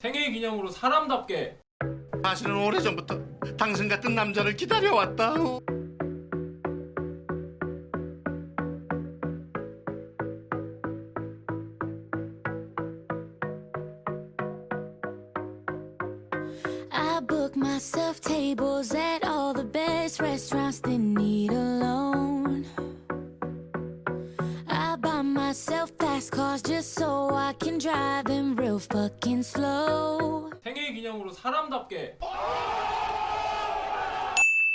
생일 기념으로 사람답게 사실은 오래전부터 당신 같은 남자를 기다려왔다. I book myself tables at all the best restaurants that need a loan. I buy myself fast cars just so I can drive them fucking slow. 생일 기념으로 사람답게.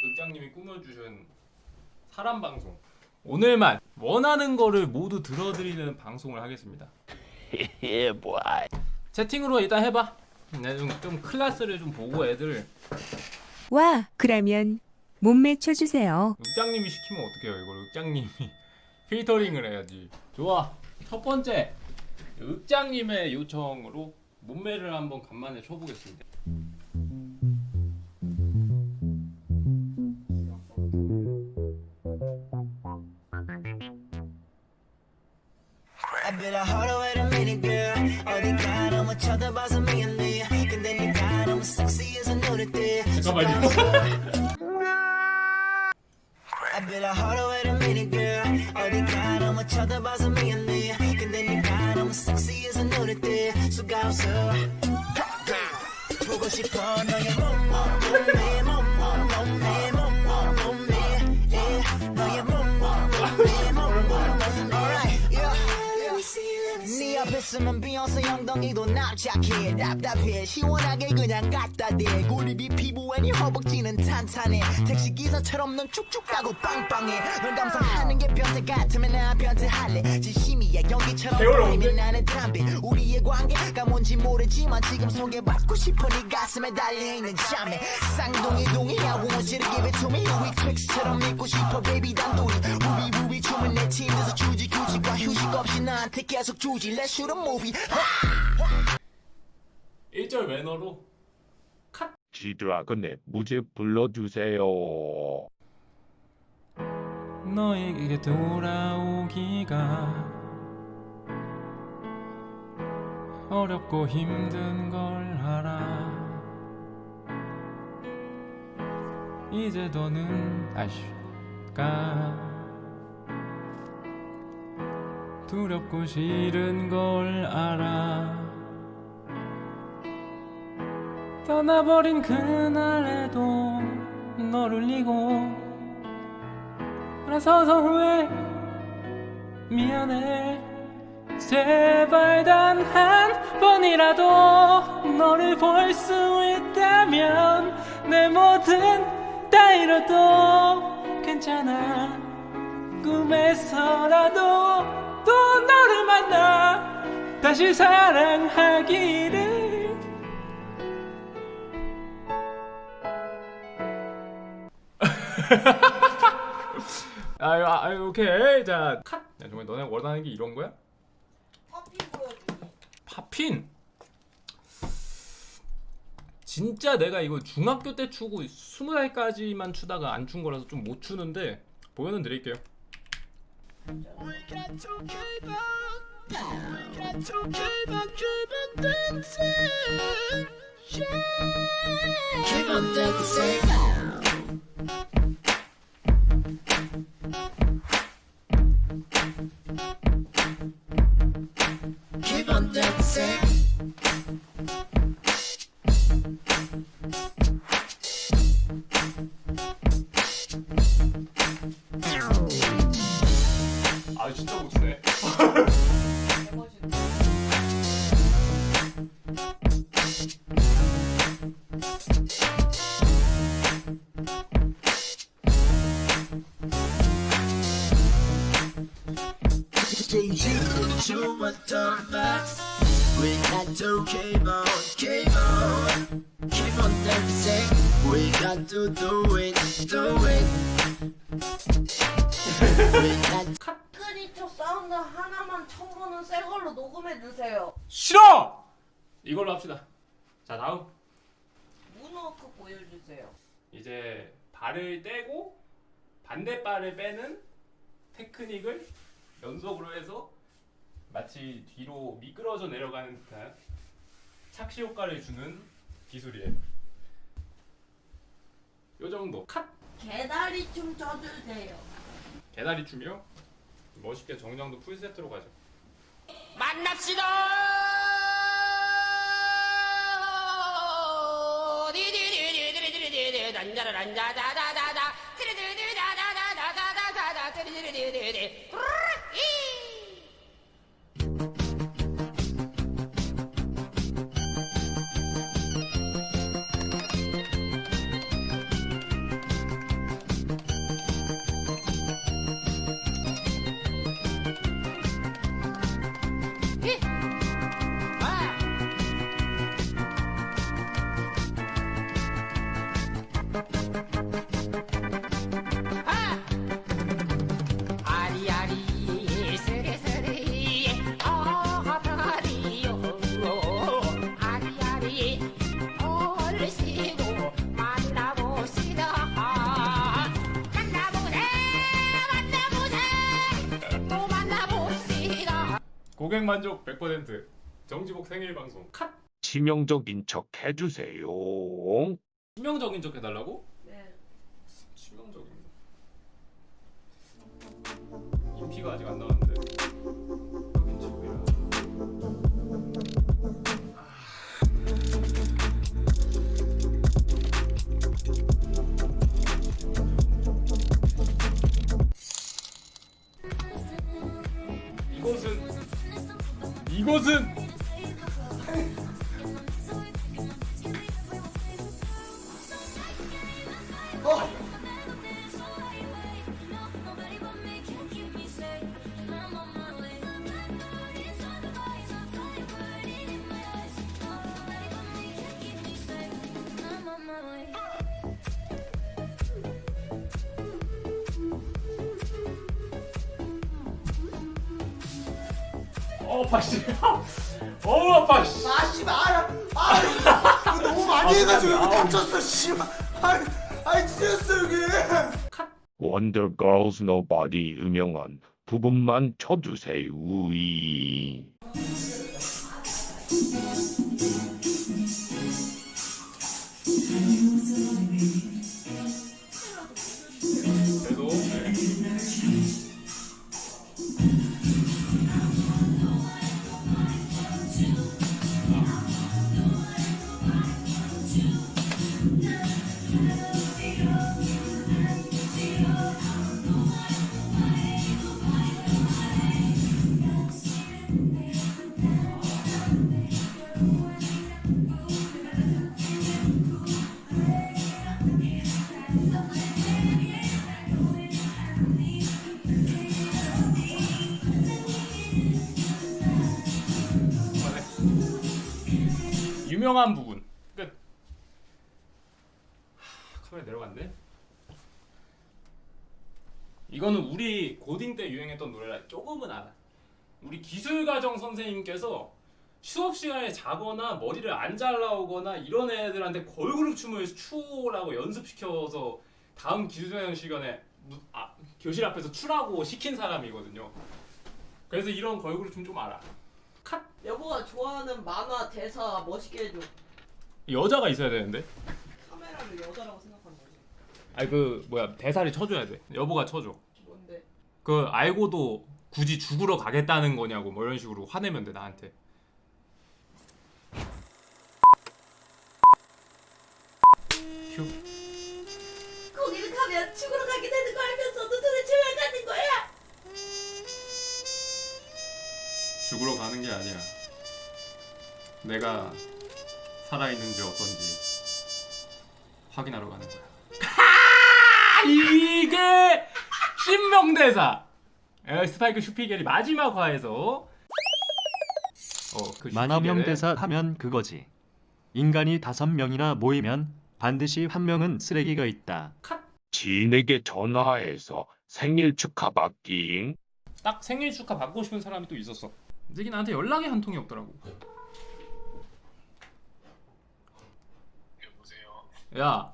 윽장님이 꾸며주신 사람 방송. 오늘만 원하는 거를 모두 들어드리는 방송을 하겠습니다. 채팅으로 일단 해봐. 내가 좀, 좀 클래스를 좀 보고 애들 와, 그러면 몸매 쳐주세요. 윽장님이 시키면 어떡해요 이걸? 윽장님이 필터링을 해야지. 좋아. 첫 번째 윽장님의 요청으로 몸매를 한번 간만에 쳐보겠습니다. I bet I heard wait a minute girl 어디가 너무 쳐다봐서 미안해 근데 네가 너무 섹시해서 눈에 띄 잠깐만요 보고 납작해 답답해. 시원하게 그냥 갖다 대. 고립이 피부에 네 허벅지는 탄탄해. 택시기사처럼 넌 쭉쭉 가고 빵빵해. 널 감상하는 게 변태 같으면 나 변태할래. 진심이야 연기처럼 온대? 나는 담배. 우리의 관계가 뭔지 모르지만 지금 소개받고 싶어 네 가슴에 달려있는 잠에. 쌍둥이 동이야 won't you give it to me 우리 트릭스처럼 믿고 싶어 baby. 단둘이 우비 우비 춤은 내 침대에서 주지 규칙과 휴식 없이 나한테 계속 주지. Let's shoot a movie 1절 매너로 지드래곤의 무제 불러주세요. 너에게 돌아오기가 어렵고 힘든 걸 알아. 이제 더는 아쉬가 두렵고 싫은 걸 알아 떠나버린 그날에도 널 울리고 나서서 후회. 미안해. 제발 단 한 번이라도 너를 볼 수 있다면 내 모든 다 잃어도 괜찮아. 꿈에서라도 또 너를 만나 다시 사랑하기를 아유, 아유, 오케이. 자, 컷. 야, 정말 너네 원하는 게 이런 거야? 팝핀. 진짜 내가 이거 중학교 때 추고 스무 살까지만 추다가 안 춘 거라서 좀 못 추는데 보여는 드릴게요. On dancing to a box. We got to keep on, keep on, keep on dancing. We got to do it, do it. We got 크리처 사운드 하나만 첨부는 새 걸로 녹음해 주세요. 싫어! 이걸로 합시다. 자, 다음. 문워크 보여주세요. 이제 발을 떼고 반대 발을 빼는 테크닉을 연속으로 해서 마치 뒤로 미끄러져 내려가는 듯한 착시 효과를 주는 기술이에요. 요 정도. 컷. 개다리 춤 춰주세요. 개다리 춤이요? 멋있게 정장도 풀 세트로 가죠. 아리아리 고객 만족 100% 정지복 생일 방송. 컷. 치명적인 척 해주세요. 치명적인 척 해달라고? 네. 치명적인. 인피가 아직 안 나왔 이곳은 해가지고 여기 다쳤어 씨발 아 아이 찢었어 여기 원더걸스 노바디 유명한 부분만 쳐주세요. 우이. 그래도 네. 유명한 부분 끝. 하, 카메라 내려갔네. 이거는 우리 고딩 때 유행했던 노래라 조금은 알아. 우리 기술과정 선생님께서 수업 시간에 자거나 머리를 안 잘라오거나 이런 애들한테 걸그룹 춤을 추라고 연습시켜서 다음 기술과정 시간에 무- 아, 교실 앞에서 추라고 시킨 사람이거든요. 그래서 이런 걸그룹 춤 좀 알아. 컷. 여보가 좋아하는 만화 대사 멋있게 해줘. 여자가 있어야 되는데. 카메라를 여자라고 생각하는 거지. 아니 그 뭐야 대사를 쳐줘야 돼. 여보가 쳐줘. 뭔데? 그 알고도 굳이 죽으러 가겠다는 거냐고 뭐 이런 식으로 화내면 돼 나한테. 휴. 거기를 가면 죽으러 가게 되는 거 알면서도 죽으러 가는 게 아니야. 내가 살아있는지 어떤지 확인하러 가는 거야. 이게 신명대사. 에, 스파이크 슈피겔이 마지막 화에서 어, 그 만화명 슈피겔의 대사 하면 그거지. 인간이 다섯 명이나 모이면 반드시 한 명은 쓰레기가 있다. 지인에게 전화해서 생일 축하받기. 딱 생일 축하 받고 싶은 사람이 또 있었어. 이 새끼 나한테 연락이 한 통이 없더라고. 여보세요. 야,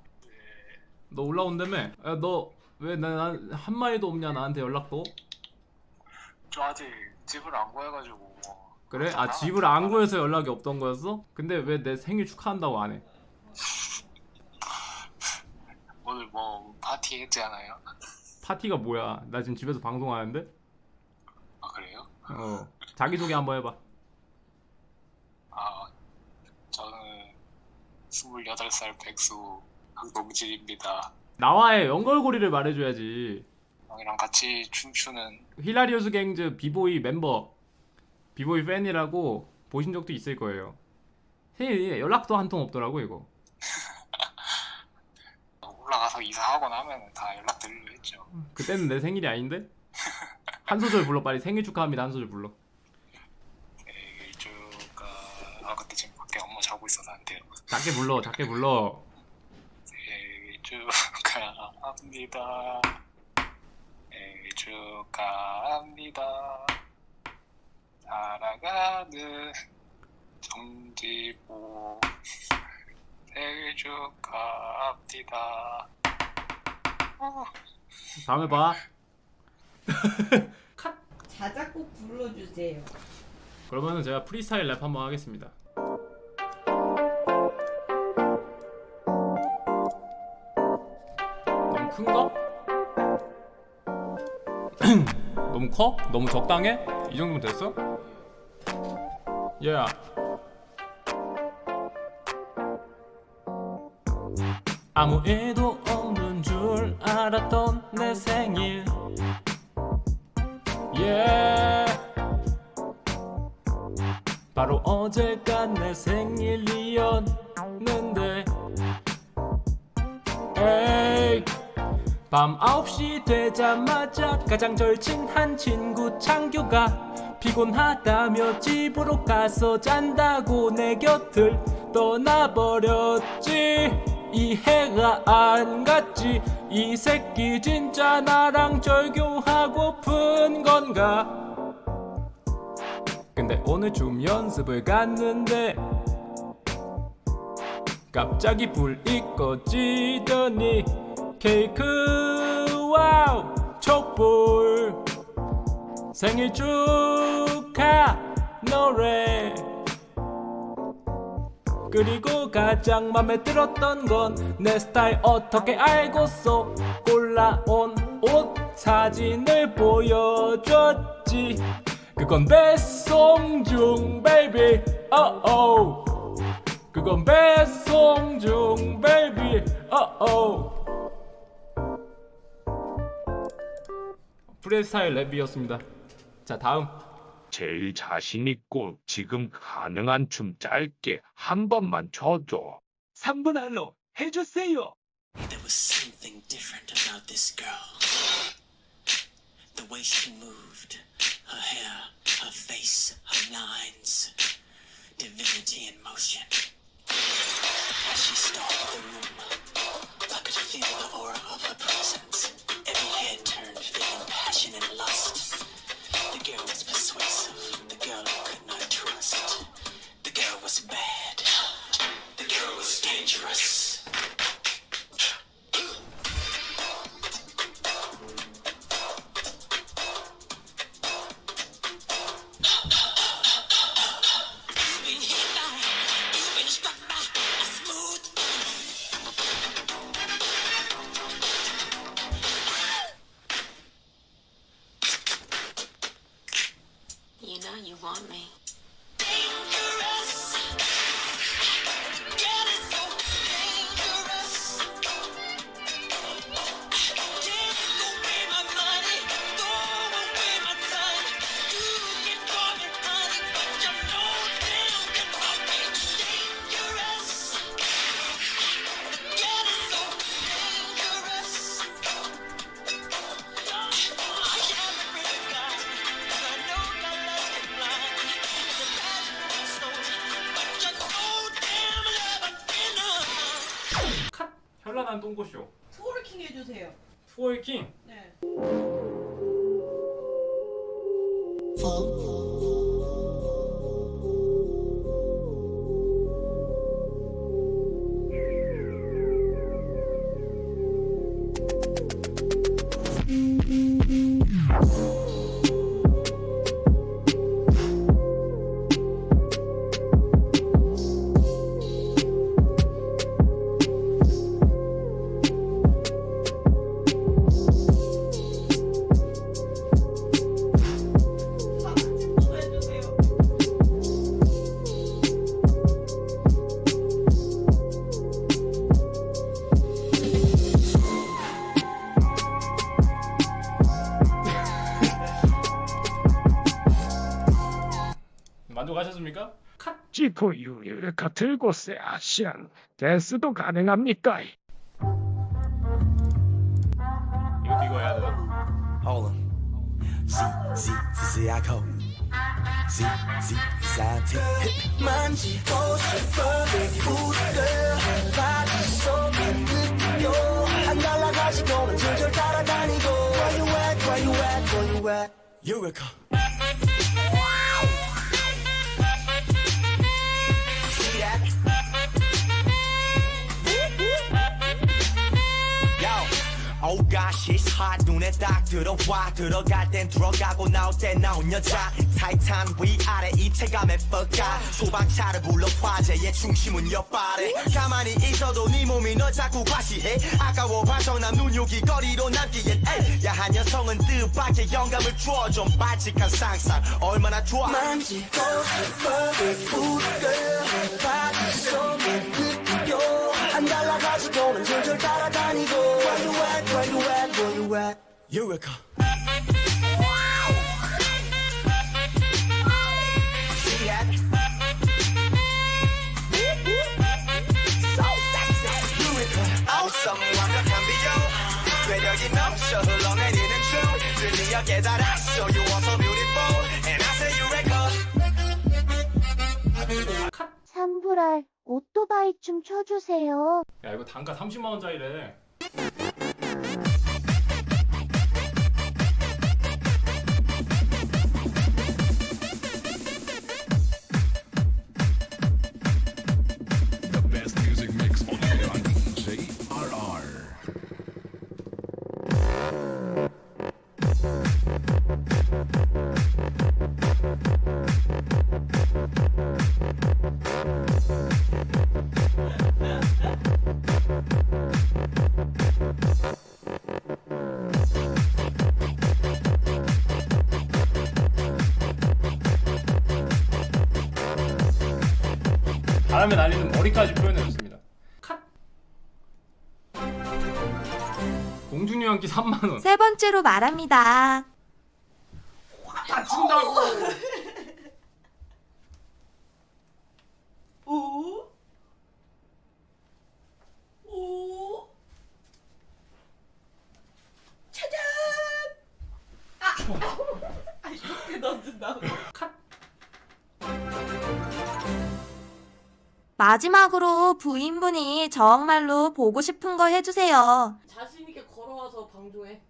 너 올라온다며? 야, 너왜난 한마디도 없냐 나한테 연락도? 저 아직 집을 안 구해가지고 뭐 그래? 아 집을 안 구해서 연락이 없던 거였어? 근데 왜 내 생일 축하한다고 안 해? 오늘 뭐 파티 했잖아요. 파티가 뭐야? 나 지금 집에서 방송하는데? 아 그래요? 어 자기소개 한번 해봐. 아 저는 28살 백수 강동진입니다. 나와의 연결고리를 말해줘야지. 형이랑 같이 춤추는 히라리우스 갱즈 비보이 멤버. 비보이 팬이라고 보신 적도 있을 거예요. 해 연락도 한 통 없더라고 이거. 올라가서 이사하고 나면 다 연락드리려 했죠. 그때는 내 생일이 아닌데? 한 소절 불러. 빨리 생일 축하합니다. 한 소절 불러 생일 축하. 아 그때 지금 밖에 엄마 자고 있어서 안 돼요. 작게 불러 작게 불러 생일 축하합니다. 생일 축하합니다. 사랑하는 정지보 생일 축하합니다. 어. 다음에 봐 자작곡 불러주세요. 그러면은 제가 프리스타일 랩 한번 하겠습니다 큰가? 너무 커? 너무 적당해? 이 정도면 됐어? 예. 아무 일도 없는 줄 알았던 내 생일 예. 바로 어제가 내 생일이었 밤 9시 되자마자 가장 절친한 친구 창규가 피곤하다며 집으로 가서 잔다고 내 곁을 떠나버렸지. 이해가 안 갔지. 이 새끼 진짜 나랑 절교하고픈 건가? 근데 오늘 춤 연습을 갔는데 갑자기 불이 꺼지더니 케이크. 와우. 촛불. 생일 축하. 노래. 그리고 가장 맘에 들었던 건 내 스타일 어떻게 알고서 골라온 옷 사진을 보여줬지. 그건 배송 중 베이비 어어 그건 배송 중 베이비 어어 프리스타일 랩이었습니다 자 다음 제일 자신 있고 지금 가능한 춤 짧게 한 번만 춰줘. 3분 할로 해주세요 There was something different about this girl. The way she moved, her hair, her face, her lines, divinity in motion. As she stalked the room, Know you want me. 현란한 똥꼬쇼 트월킹 해주세요. 트월킹 네. 컷. 지포 유레카 들고세 아시안 데스도 가능합니까? 이거 이거 해야 되나? Hold on. Z, Z, Z, I go. Z, Z, Z, I take. 만지고 싶어, baby, booty girl. 바지 속에 느껴. 안 날아가지고는 줄줄 따라다니고. Where you at, where you at, where you at? Eureka. 눈에 딱 들어와. 들어갈 땐 들어가고 나올 땐 나온 여자. 타이탄 위아래 입체감에 뻑가. 소방차를 불러 화재의 중심은 옆발에. 가만히 있어도 네 몸이 널 자꾸 과시해. 아까워 반성남 눈요기 거리로 남기엔. 에이, 야한 여성은 뜻밖의 영감을 주어 좀 바칙한 상상. 얼마나 좋아. 만지고 싶어, 그 바지 속에 느껴. 안 달라가지고는 줄줄 따라다니고 Where you at, where you at, where you at Eureka See that? So sexy Eureka Awesome, 완벽한 비교 괴력이 넘쳐 흘러내리는 춤 드디어 깨달았어 You are so beautiful And I say Eureka 산불알 오토바이 춤 춰주세요. 야 이거 단가 30만 원짜리래. 바람에 날리는 머리까지 표현해줬습니다. 컷. 공주님 한끼 3만 원. 세 번째로 말합니다. 다 준다고. 오? 오? 짜잔! 아! 아, 이렇게 넣는다고. 마지막으로 부인분이 정말로 보고 싶은 거 해주세요. 자신 있게 걸어와서 방종해.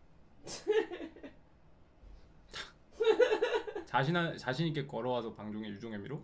자신 자신 있게 걸어와서 방종의 유종의 미로.